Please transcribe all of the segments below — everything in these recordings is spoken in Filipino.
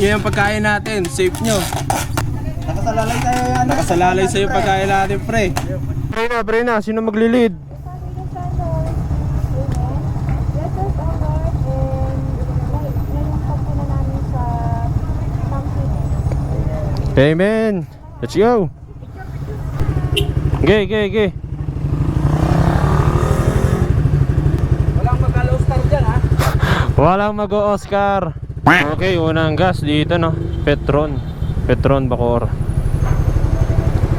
Yan yung pagkain natin. Safe nyo. Nakasalalay tayo yan. Nakasalalay sa'yo yung pagkain natin, pre. Pre na, pre na. Sino maglilid? Amen. Let's go. Okay, okay, okay. Walang mag-allow star dyan ha. Walang mag-Oscar. Okay, unang gas dito no. Petron. Petron Bacor.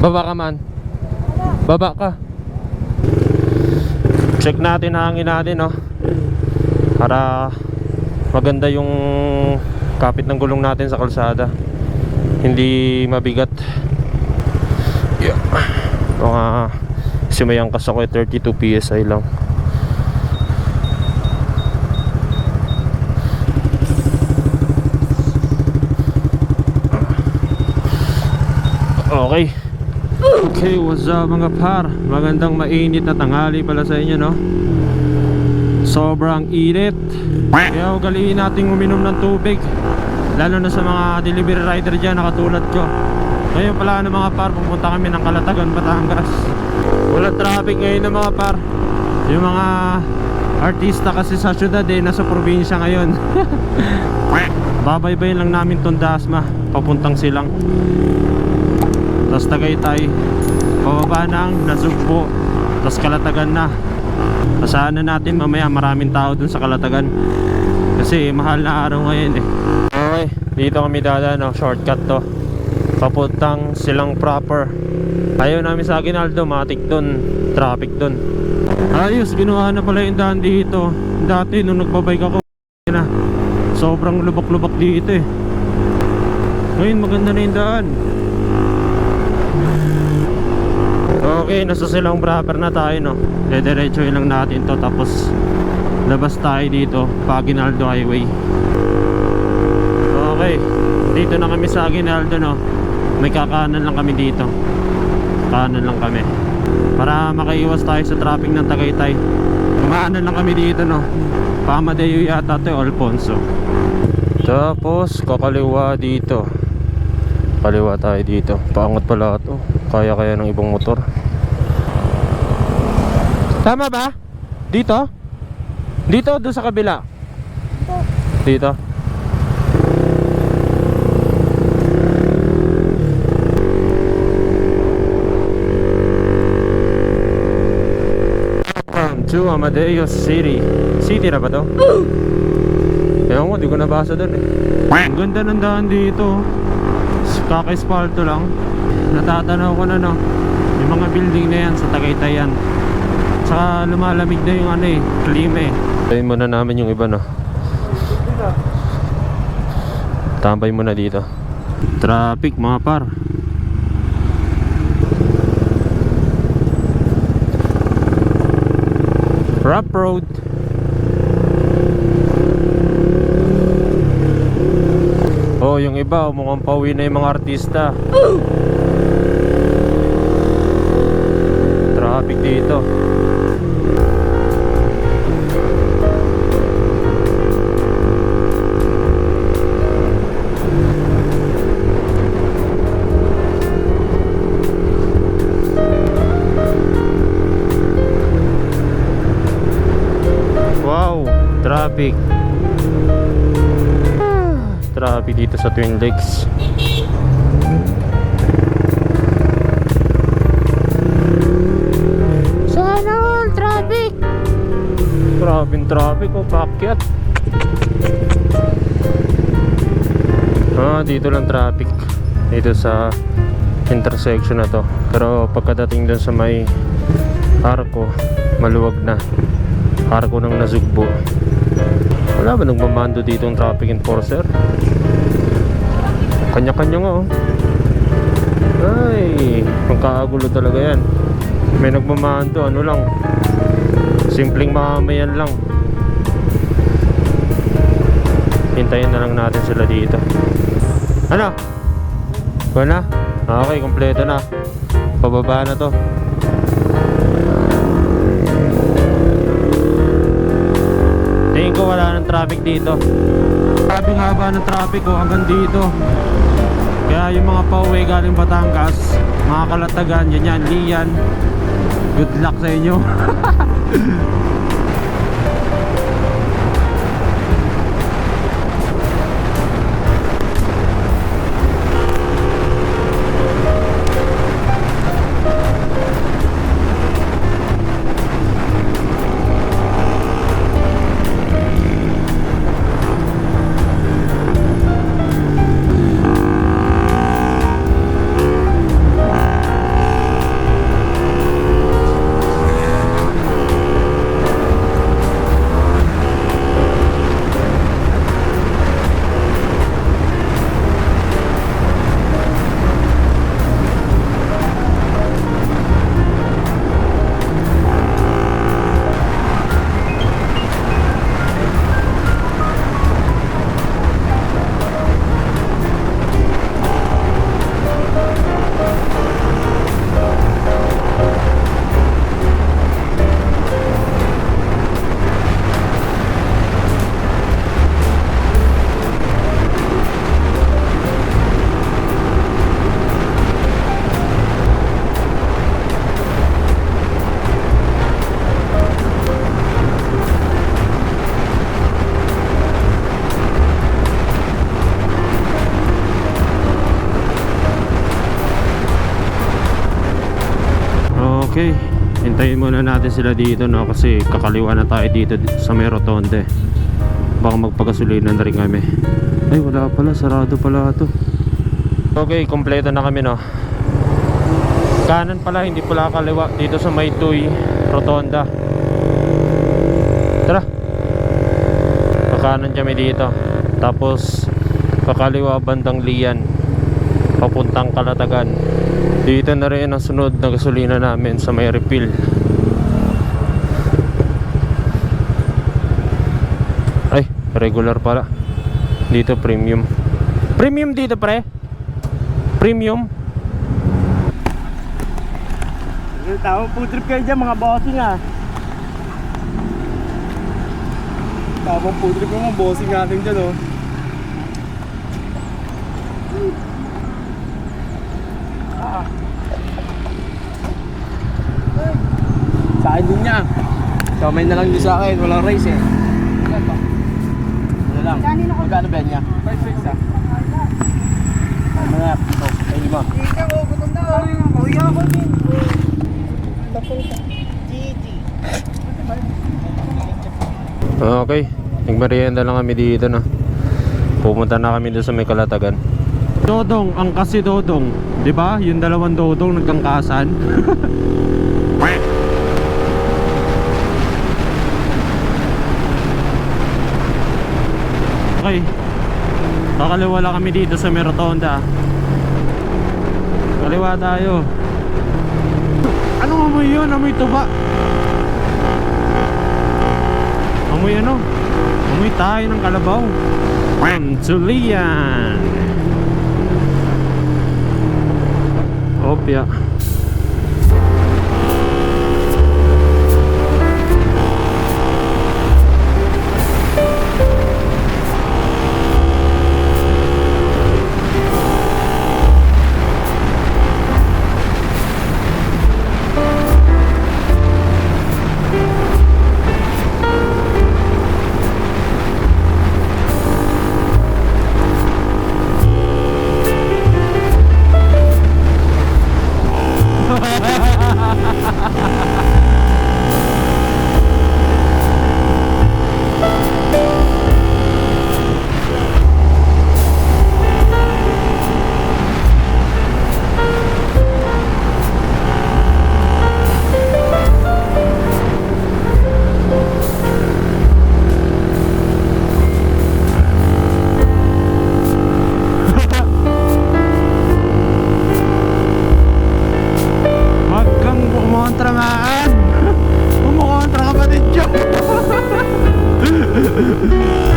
Baba ka man. Baba ka. Check natin hangin natin no. Para maganda yung kapit ng gulong natin sa kalsada. Hindi mabigat. Yeah. Mga simayang kas ako eh, 32 PSI lang. Okay. Okay, what's up mga par? Magandang mainit na tanghali pala sa inyo, no? Sobrang init. Kaya ugaliin natin uminom ng tubig. Lalo na sa mga delivery rider dyan na katulad ko. Ngayon pala ng mga par, pupunta kami ng Kalatagan, Batangas. Wala traffic ngayon ng mga par. Yung mga artista kasi sa syudad eh, nasa probinsya ngayon. Babaybayin lang namin tong Dasma, papuntang silang. Tapos Tagaytay Pababa ng Nasugpo Tapos Kalatagan na. Asahan na natin mamaya maraming tao dun sa Kalatagan. Kasi mahal na araw ngayon eh. Okay, dito kami dadaan no? Shortcut to. Papuntang silang proper. Ayaw namin sa Aguinaldo, matik dun. Traffic dun. Ayos, ginawa na pala yung daan dito. Dati nung nagbabike ako na Sobrang lubak-lubak dito eh. Ngayon maganda na yung daan Okay, nasa silang proper na tayo no. Dediretso lang natin to tapos labas tayo dito, Paginaldo Highway. Okay, dito na kami sa Aguinaldo no. May kakanan lang kami dito. Kanan lang kami. Para makaiwas tayo sa traffic ng Tagaytay. Kumaanan lang kami dito no. Pamadeo yata to, Alfonso. Tapos kakaliwa dito. Kaliwa tayo dito. Paangat pala ito. Kaya kaya ng ibang motor. Tama ba? Dito? Dito doon sa kabila? Dito. Welcome to Amadeo City. City na ba to? Ewan ko, di ko nabasa doon eh. Ang ganda ng daan dito. Kaka-espalto lang. Natatanaw ko na no. Yung mga building na yan sa Tagaytay yan. Saka lumalamig na yung ano eh, klima eh. Tayo muna namin yung iba no. Tambay muna dito. Traffic mga par. Rough road. Oh, yung iba, mukhang pauwi na yung mga artista. Traffic dito. Traffic dito sa Twin Lakes. Sana all traffic. Grabe traffic o pakyat. Ah, dito lang traffic. Dito sa intersection na to. Pero pagkadating dun sa may arko, maluwag na. Arko ng Nazugbo. Wala ba nagmamando dito ang traffic enforcer? Kanya-kanya nga oh. Ay, ang kaagulo talaga yan. May nagmamando, ano lang. Simpleng mamamayan lang. Hintayin na lang natin sila dito. Ano? Wala na? Okay, kompleto na. Pababa na to. Tingin ko wala ng traffic dito. Grabe haba ng traffic oh, hanggang dito. Kaya yung mga pauwi galing Batangas, mga kalatagan, yan yan, liyan. Good luck sa inyo. natin sila dito no kasi kakaliwa na tayo dito sa may rotonde. Baka magpagasolina na rin kami. Ay wala pala, sarado pala to. Okay, kompleto na kami no. Kanan pala, hindi pala kaliwa dito sa may Tuy Rotonda. Tara. Kakanan kami dito. Tapos kakaliwa bandang Lian. Papuntang Kalatagan. Dito na rin ang sunod na gasolina namin sa may refill. Ay, regular pala. Dito premium. Premium dito pre? Premium? Yung tao, food trip kayo dyan mga bossing ah. Tapos food trip mga bossing natin dyan oh. Ah. Sa akin din niya. Kamay na lang din sa akin, walang rice eh. Ano lang? Magkano ba niya? 5 ah. Mga, ito, ay lima. Okay, nagmerienda lang kami dito na. Pumunta na kami doon sa may kalatagan. Dodong, ang kasi Dodong. 'Di ba? Yung dalawang Dodong nagkangkasan. okay. Kakaliwa lang kami dito sa may rotonda. Kaliwa tayo. Anong amoy yun? Amoy tuba. Amoy ano? Amoy tayo ng kalabaw. Pantulian. Opya. Ha ha ha ha!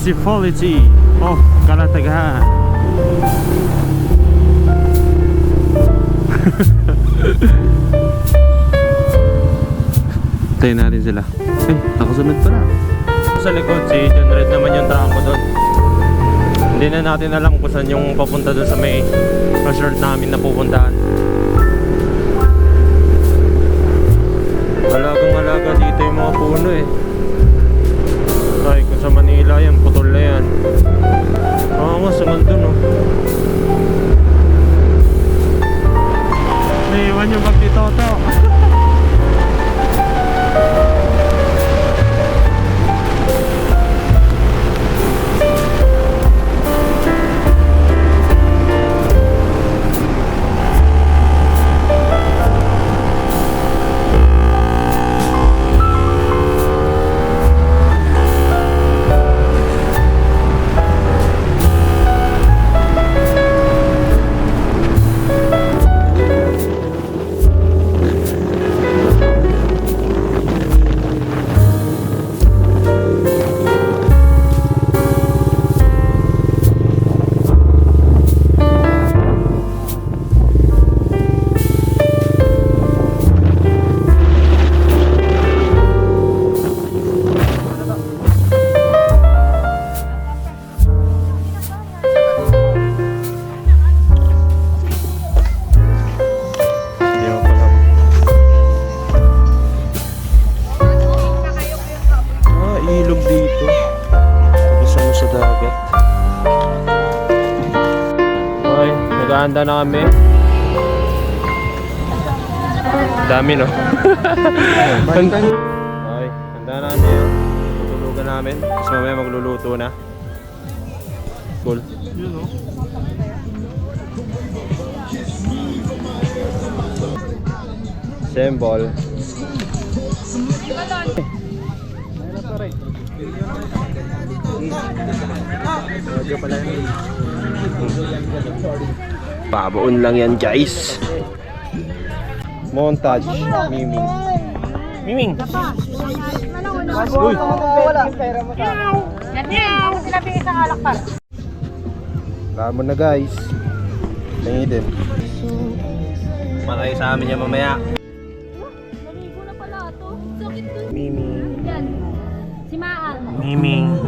Municipality of Calatagan. Tayo natin sila. Eh, nakasunod pala. Sa likod, si John Red naman yung tramo doon. Hindi na natin alam kung saan yung papunta doon sa may resort namin na pupuntahan. Alagang alaga dito yung mga puno eh. Sa Manila yan, putol na yan. Oo nga, sunod dun oh. Naiwan yung bag Toto. nag-aanda na kami. Dami no? okay, handa na kami yun. Tutulugan namin. Tapos mamaya magluluto na. Cool. Symbol. Babaon lang yan guys. Montage. Miming. Miming. Uy. Lamon na guys. Tingi din. Patay sa amin yan mamaya. Naligo Si Maan. Miming.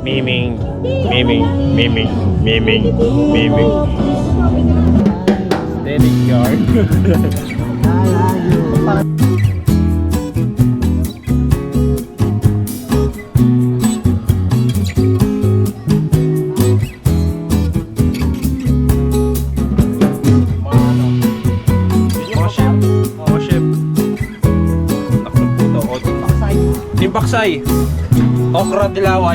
Miming. Miming. Miming. Miming. Miming. Static yard. dalawa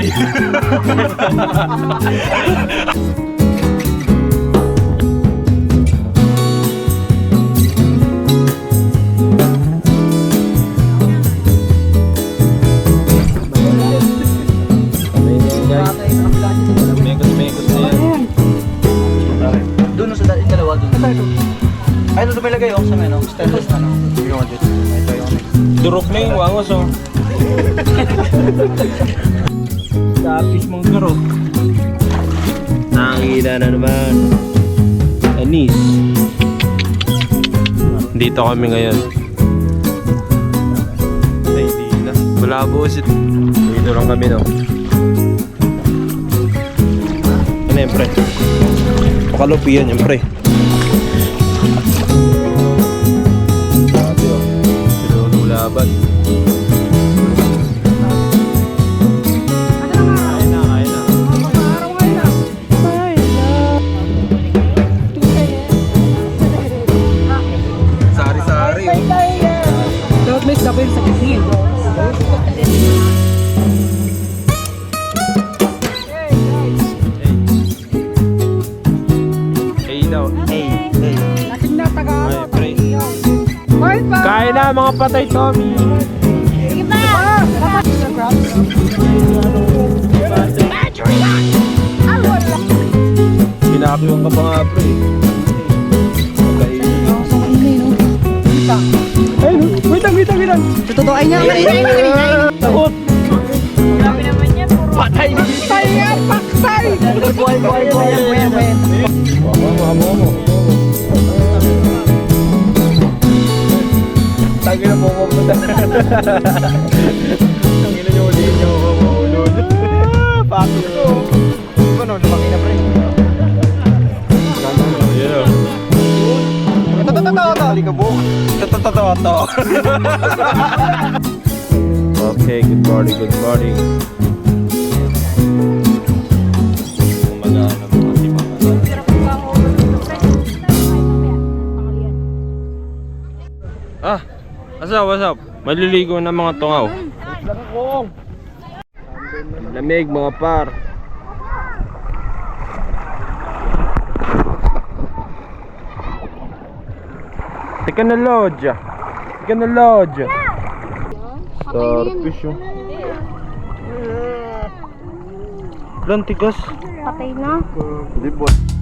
doon. Ay, doon may lagay oh, sa ano, stainless na no. Ito Durok na yung wangos oh. Tapis mong karot. Nakakita na naman. Anis. Dito kami ngayon. Ay, di na. Wala busit. Dito lang kami no. Ano yan pre? Pakalupi yan yan pre. Mga patay Tommy. Sige pa! Pinakyong ka pa nga pre. Pagkainin. Ay, wait lang, wait lang, wait lang. Tututuin niya. Takot. Grabe naman yan. Puro Patay! Paktay yan, paktay! Buhay, buhay, buhay, buhay, buhay. Tagi Ang ina nyo ulit nyo ako maulod. Bakit to? Ano, lumaki na pre. Alikabok. Ito, ito, ito, ito. Okay, good morning, good morning. Ah, what's up, what's up? Maliligo na mga tungaw. Lamig mga par. Teka na lodge. Teka na lodge. Starfish oh. Lantigas. Patay na. Libot. Malinaw